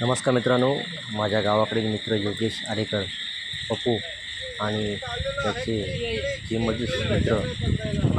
नमस्कार मित्रांनो माझ्या गावाकडील मित्र योगेश आरेकर पप्पू आणि त्याचे जिममधील मित्र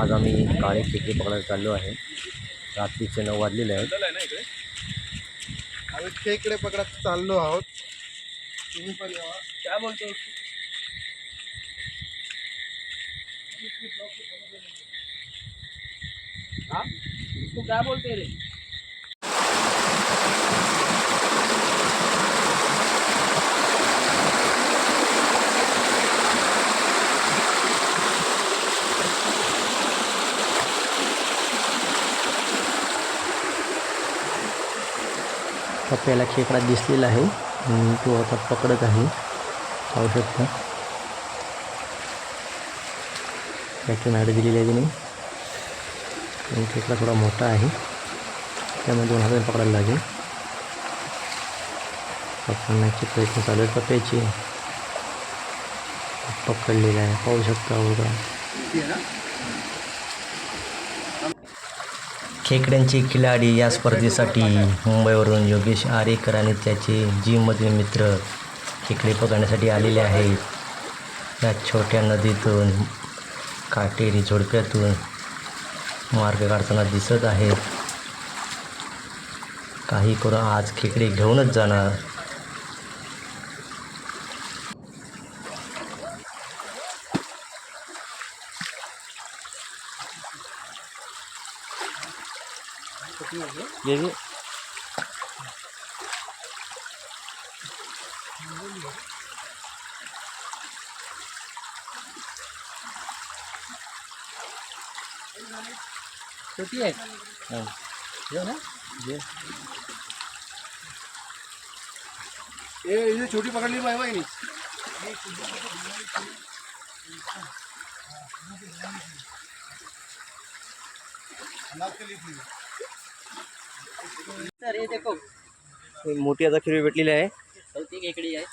आज आम्ही काळे खेकडे पकडायला चाललो आहे. रात्रीचे नऊ वाजलेले आहेत. आम्ही खेकडे पकडत चाललो आहोत. तुम्ही पण क्या बोलते? क्या बोलते रे? आपल्याला खेकडा दिसलेला आहे. तो आता पकडत आहे. पाहू शकता. त्याची नाडं दिलेली आहे तिने. आणि खेकडा थोडा मोठा आहे. त्यामुळे दोन हाताने पकडायला लागेल. पकडण्याचे प्रयत्न चालू आहेत. पप्प्याचे. पकडलेला आहे. पाहू शकता वगैरे खेकड्यांचे खिलाडी या स्पर्धेसाठी मुंबईवरून योगेश आरेकर आणि त्याचे जिममधील मित्र खेकडे पकडण्यासाठी आलेले आहेत. या छोट्या नदीतून काटेरी झोडप्यातून मार्ग काढताना दिसत आहेत. काही करून आज खेकडे घेऊनच जाणार. ये भी. छोटी है हाँ, ये ना. ये. ए इथे छोटी पकडली पाहिजे की नाही सर ये देखो एक मोठी आता खिरवी भेटलेली आहे. है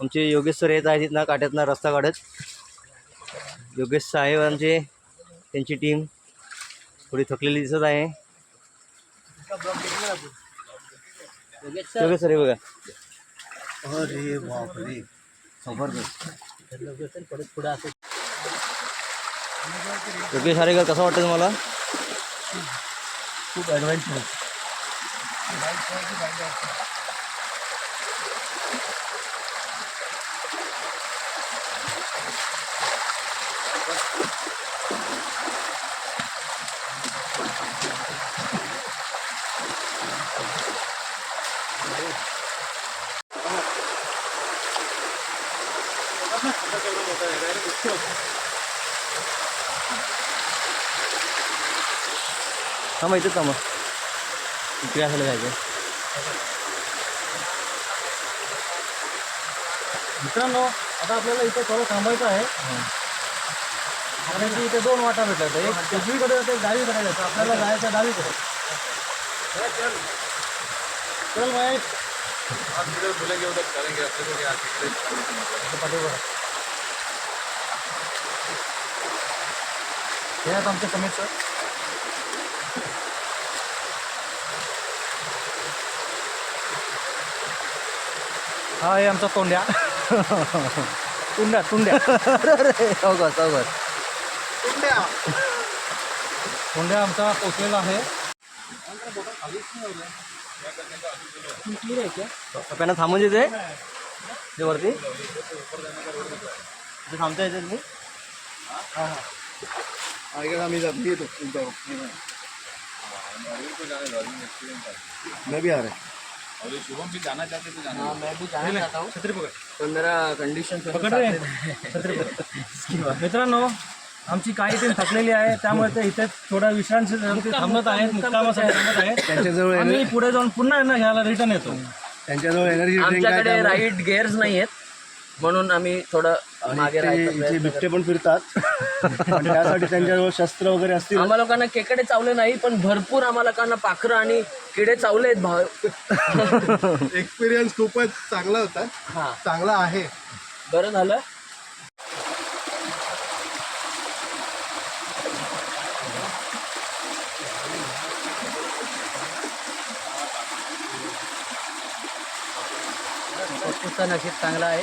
आमचे योगेश सर येत आहेत ना काट्यातनं रस्ता काढत. योगेश साहेब आमचे त्यांची टीम थोडी थकलेली दिसत आहे. योगेश सर. योगेश सर हे बघा. अरे बापरे. जबरदस्त. योगेश आरेकर कसं वाटतं तुम्हाला? खूप ॲडव्हान्स हा मग इथेच इकडे असायला जायचं मित्रांनो आता आपल्याला इथे थोडं थांबायचं आहे कारण की इथे दोन वाटा एक उजवीकडे जाते एक डावीकडे जातं आपल्याला जायचं डावीकडे चल महेश पाठीवर. हे आहेत आमचे समीर सर हा हे आमचा तोंड्या. तुंड्या तुंड्या. सावकाश कुंड्या तोंड्या. आमचा पोचलेला आहे. पप्प्यांना थांबून देते ते वरती इथे थांबता येते तुम्ही? हा, इकडे आम्ही जात. मी येतो. तुमच्यावर मैं भी आ रहा पण जरा कंडिशन मित्रांनो आमची काही टीम थकलेली आहे त्यामुळे ते इथे थोडा विश्रांती थांबत आहेत मुक्कामासाठी थांबत आहेत. त्यांच्याजवळ आम्ही पुढे जाऊन पुन्हा यांना घ्यायला रिटर्न येतो. त्यांच्याजवळ एनर्जी ड्रिंक आहे आमच्याकडे राईट गेअर्स नाही आहेत म्हणून आम्ही थोडं मागे ते राहायचा इथे प्रयत्न बिबटे पण फिरतात. त्यासाठी त्यांच्याजवळ शस्त्र वगैरे असतील. करतो. आम्हा लोकांना केकडे चावले नाही पण भरपूर आम्हा लोकांना पाखरं आणि किडे चावले आहेत भाव एक्सपिरियन्स खूपच चांगला होता. हा. चांगला आहे. बरं झालं. नशीब चांगला आहे.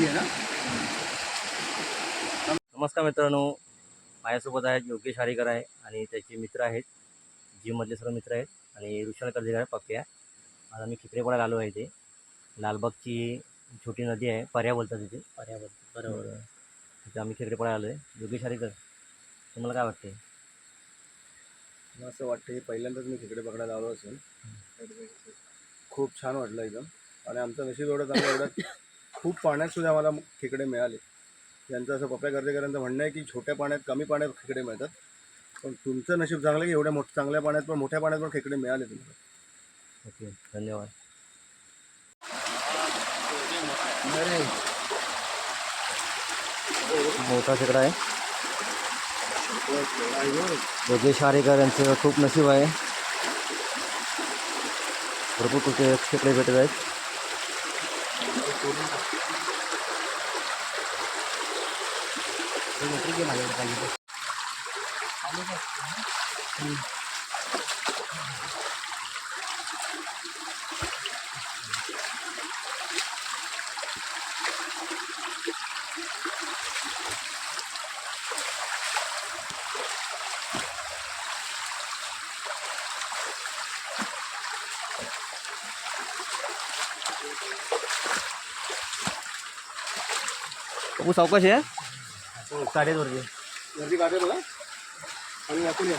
बरं आहे मीडियम नमस्कार मित्रांनो. माझ्यासोबत आहेत योगेश हारेकर आहे आणि त्याचे मित्र आहेत. जिममधले सर्व मित्र आहेत. आणि ऋषण कर्जेकर आहे पप्प्या आज आम्ही खित्रेपाड्याला आलो आहे इथे. लालबागची छोटी नदी आहे. पर्या बोलतात तिथे. पर्यावरण बरोबर. तिथे आम्ही खित्रेपाड्याला आलो आहे योगेश हारेकर तुम्हाला काय वाटते मला असं वाटतं की पहिल्यांदाच मी खेकडे पकडायला आलो असेल. खूप छान वाटलं एकदम. आणि आमचं नशीब एवढं चांगलं एवढं खूप पाण्यात सुद्धा आम्हाला खेकडे मिळाले. त्यांचं असं पप्या गर्देकरांचं म्हणणं आहे की छोट्या पाण्यात कमी पाण्यात खेकडे मिळतात. पण तुमचं नशीब चांगलं की एवढ्या मोठ चांगल्या पाण्यात पण मोठ्या पाण्यात पण खेकडे मिळाले तुम्हाला? ओके धन्यवाद. मोठा खेकडा आहे. योगेश शारेकर यांचं खूप नशीब आहे. भरपूर कुठे खेकडे भेटत आहेत. 크게 말려가지고. 음. ủa sao có chứ साडेच वरचे गर्दी काढे बघा. आणि यातून या.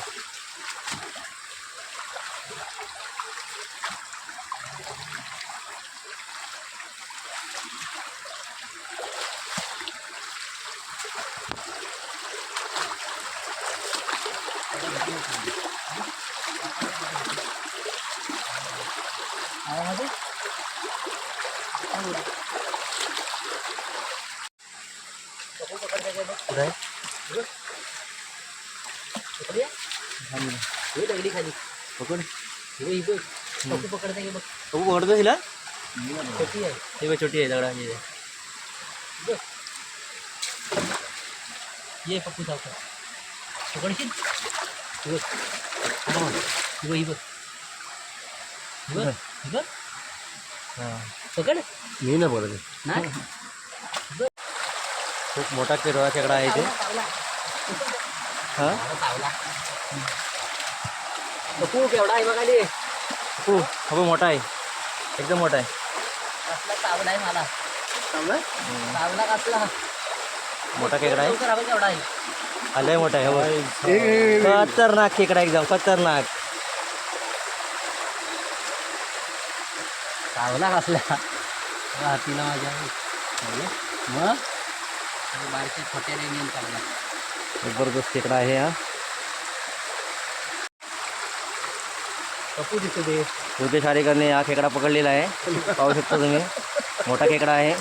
हे दगडी खाली पकड हे ही बघ पप्पू पकडता बघ बाबू पकडतो हिला छोटी आहे ही बघ छोटी आहे दगडाची ये पप्पू सावकार पकडशील ही बघ बघ. ही बघ ही बघ ही बघ ही बघ हां पकड मी नाही बघत नाही खूप मोठा खेकडा खेकडा आहे इथे. हां? पप्पू केवढा आहे बघा हो हा बघ मोठा आहे. एकदम मोठा आहे. कसला चावला आहे मला. चावला? कसला. मोठा खेकडा आहे. हा केवढा आहे. आलंय मोठा आहे हो. खतरनाक खेकडा एकदम खतरनाक. चावला कसला. हातीला माझ्या. मग? ज़बरदस्त खेकडा आहे हा। कपू दिसू दे योगेश आरेकरने हा खेकडा पकडलेला आहे पाहू शकता तुम्ही। मोठा खेकडा आहे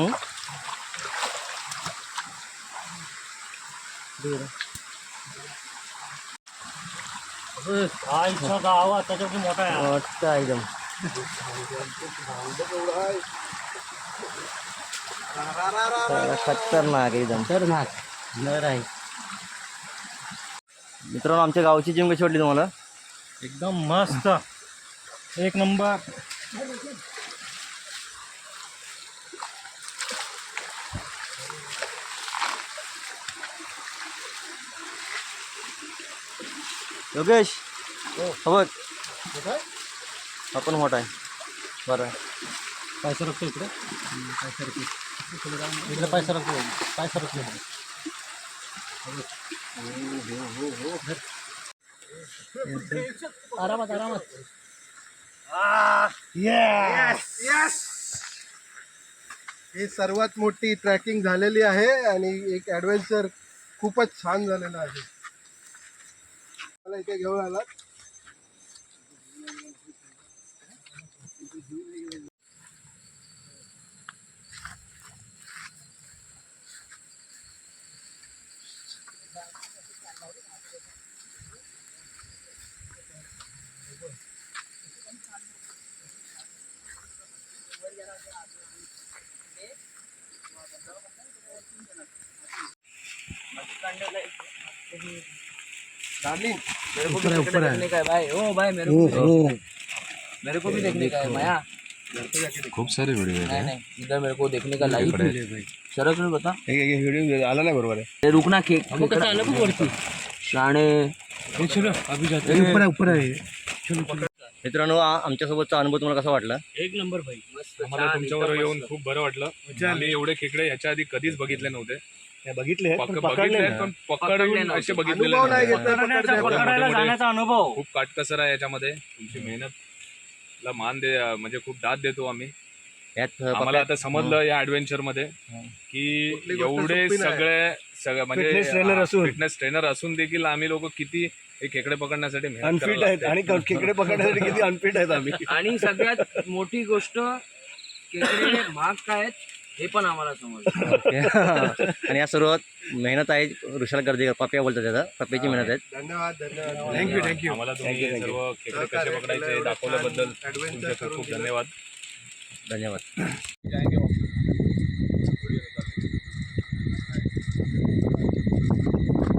हं? इच्छा गावा त्याच्यावरती मोठा आहे मोठा एकदम. खतरनाक. एकदम तर नाक नर आहे. मित्रांनो आमच्या गावची जिम कशी वाटली तुम्हाला? एकदम मस्त. एक नंबर. योगेश हो. बघ हा पण मोठा आहे. बरं. पाय सरकतो इकडे? पाय सरकतो इकडे पाय सरकतो पाय सरकतो आरामात आरामात. ही सर्वात मोठी ट्रॅकिंग झालेली आहे आणि एक ॲडव्हेंचर खूपच छान झालेलं आहे. मला इथे घेऊन आलात. ऊपर है ऊपर है का है भाई। ओ भाई मेरे को भी देखने का है। माया। खूप सारे व्हिडिओ नहीं नहीं इधर मेरे को देखने का लाइक सरक में बता। व्हिडिओ आला नाही बरोबर आहे रुकना के कसं आलं बघ वरती शाणे। ऊपर आहे ऊपर आहे मित्रांनो आमच्यासोबतचा अनुभव तुम्हाला कसा वाटला? एक नंबर भाई। आम्हाला तुमच्यावर येऊन खूप बरं वाटलं. आम्ही एवढे खेकडे ह्याच्या आधी कधीच बघितले नव्हते. बघितले पक- बघितले पण पकडून असे बघितलेले अनुभव नाही. नव्हते. घेतला पकडण्याचा मोठे- पकडायला मोठे- जाण्याचा अनुभव. खूप काटकसर आहे याच्यामध्ये. तुमची मेहनत ला मान दे म्हणजे खूप दाद देतो आम्ही. यात आम्हाला आता समजलं या ऍडव्हेंचरमध्ये की कुठली गोष्ट एवढे सोपी नाही. सगळे सगळं म्हणजे Fitness trainer असून. फिटनेस ट्रेनर असून देखील आम्ही लोक किती हे खेकडे पकडण्यासाठी मेहनत अनफिट करायला आहेत लागते. आणि खेकडे पकडण्यासाठी किती अनफिट आहेत आम्ही. आणि सगळ्यात मोठी गोष्ट केकडे महाग काय आहेत? हे पण आम्हाला समजलं. आणि या सर्व मेहनत आहे ऋषाल गर्दीकर पप्या बोलतात त्याचा. पप्याची मेहनत आहे. धन्यवाद धन्यवाद. थँक्यू थँक्यू आम्हाला तुम्ही सर्व खेकडे कसे पकडायचे दाखवल्याबद्दल तुमचे खूप खूप धन्यवाद. धन्यवाद.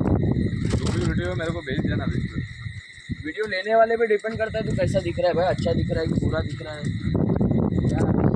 वीडियो मेरे को भेज देना वीडियो लेने वाले पे डिपेंड करता है तो कैसा दिख रहा है भाई? अच्छा दिख रहा है कि बुरा दिख रहा है? क्या